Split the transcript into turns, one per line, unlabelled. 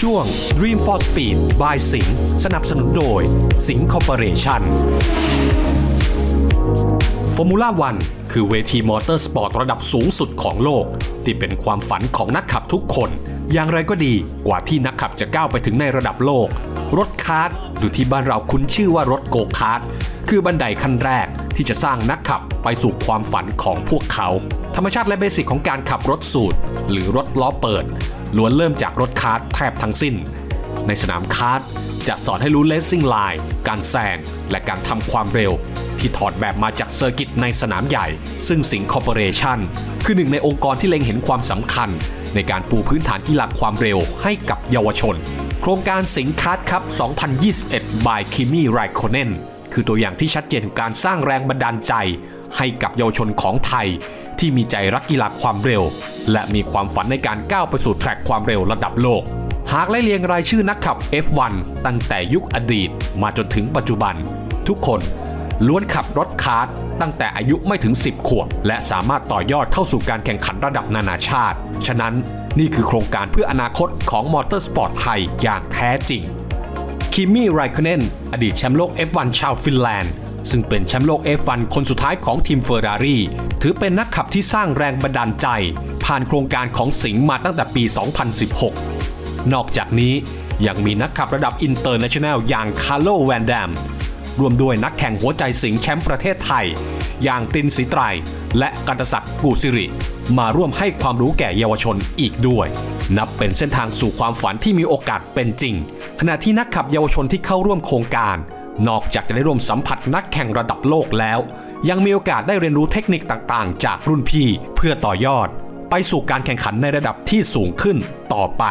ช่วง Dream for Speed by สิงห์สนับสนุนโดย สิงห์คอร์ปอเรชั่นฟอร์มูล่าวันคือเวทีมอเตอร์สปอร์ตระดับสูงสุดของโลก ที่เป็นความฝันของนักขับทุกคน อย่างไรก็ดีกว่าที่นักขับจะก้าวไปถึงในระดับโลก รถคาร์ทหรือที่บ้านเราคุ้นชื่อว่ารถโกคาร์ทคือบันไดขั้นแรก ที่จะสร้างนักขับไปสู่ความฝันของพวกเขา ธรรมชาติและเบสิกของการขับรถสูตร หรือรถล้อเปิดล้วนเริ่มจากรถคาร์ทแทบทั้งสิ้น ในสนามคาร์ทจะสอนให้รู้เลสซิ่งไลน์การแซงและการทำความเร็ว ที่ถอดแบบมาจากเซอร์กิตในสนามใหญ่ ซึ่งสิงห์คอร์ปอเรชั่นคือหนึ่งในองค์กรที่เล็งเห็นความสำคัญ ในการปูพื้นฐานกีฬาความเร็วให้กับเยาวชน โครงการสิงห์คาร์ดครับ 2021 by Kimi Raikkonen คือตัวอย่างที่ชัดเจนของการสร้างแรงบันดาลใจ ให้กับเยาวชนของไทย ที่มีใจรักกีฬาความเร็ว และมีความฝันในการก้าวไปสู่แทร็กความเร็วระดับโลก หากไล่เรียงรายชื่อนักขับ F1 ตั้งแต่ยุคอดีต มาจนถึงปัจจุบัน ทุกคนล้วนขับรถคาร์ทตั้งแต่อายุไม่ถึง 10 ขวบ และสามารถต่อยอดเข้าสู่การแข่งขันระดับนานาชาติ ฉะนั้นนี่คือโครงการเพื่ออนาคตของมอเตอร์สปอร์ตไทยอย่างแท้จริง คิมมี่ไรคเนนอดีตแชมป์โลก F1 ชาวฟินแลนด์ ซึ่งเป็นแชมป์โลก F1 คนสุดท้ายของทีมเฟอร์รารี่ถือเป็นนักขับที่สร้างแรงบันดาลใจ ผ่านโครงการของสิงห์มาตั้งแต่ปี 2016 นอกจากนี้ยังมีนักขับระดับอินเตอร์เนชั่นแนลอย่างคาร์โลแวนแดม รวมด้วยนักแข่งหัวใจสิงห์แชมป์ประเทศไทย อย่างตินศรีไตรและกันตศักดิ์กูสิริ มาร่วมให้ความรู้แก่เยาวชนอีกด้วย นับเป็นเส้นทางสู่ความฝันที่มีโอกาสเป็นจริง ขณะที่นักขับเยาวชนที่เข้าร่วมโครงการ นอกจากจะได้ร่วมสัมผัสนักแข่งระดับโลกแล้ว ยังมีโอกาสได้เรียนรู้เทคนิคต่างๆ จากรุ่นพี่เพื่อต่อยอด ไปสู่การแข่งขันในระดับที่สูงขึ้นต่อไป